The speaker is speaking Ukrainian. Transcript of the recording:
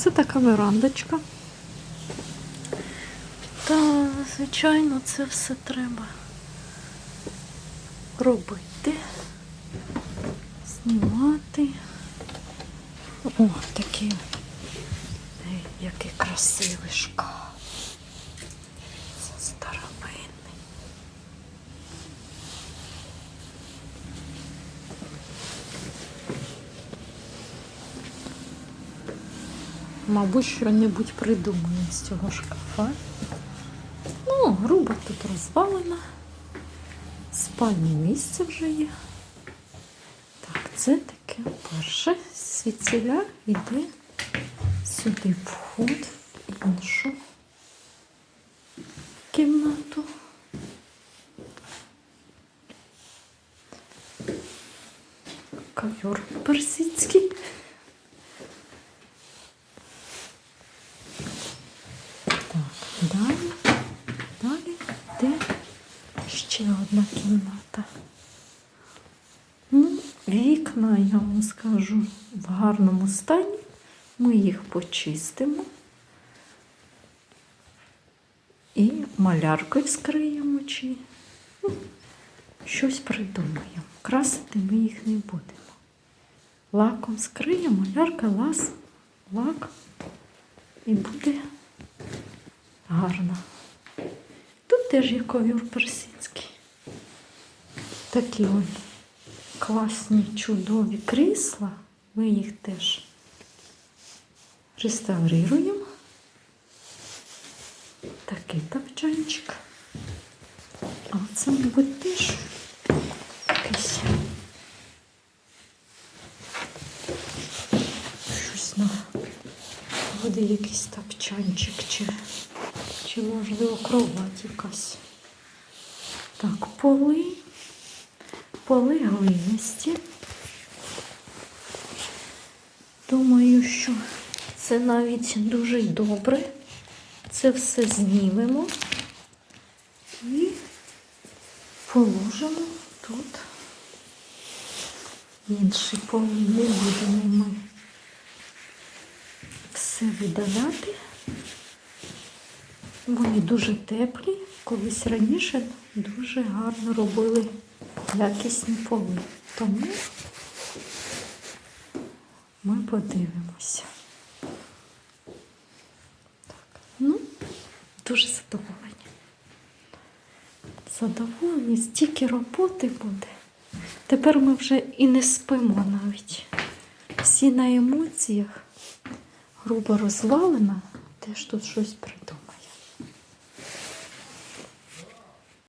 Це така верандочка. Та, звичайно, це все треба робити, знімати. О, такий, який красивий шкаф. Це старовинний. Мабуть, що-небудь придумаємо з цього шкафа. Ну, грубо тут розвалена. Спальне місце вже є. Так, це таке перше. Світіля йде сюди вход в іншу кімнату. Ковер персидський. Так, далі, далі йде ще одна кімната. Ну, вікна, я вам скажу, в гарному стані. Ми їх почистимо і маляркою скриємо чи ну, щось придумаємо. Красити ми їх не будемо. Лаком скриємо, малярка, лас, лак і буде гарно. Тут теж є ковір персидський. Такі ось класні, чудові крісла. Ми їх теж реставруємо. Такий тапчанчик. А це, мабуть, теж якийсь щось на буде якийсь тапчанчик чи, чи можливо кровать якась. Так, поли, поли глинисті. Думаю, що це навіть дуже добре. Це все знімемо і положимо тут. Інші поли не будемо ми все видаляти. Вони дуже теплі. Колись раніше дуже гарно робили якісні поли. Тому ми подивимося. Так, ну, дуже задоволені. Задоволені, стільки роботи буде. Тепер ми вже і не спимо навіть. Всі на емоціях, грубо розвалена, теж тут щось придумаємо.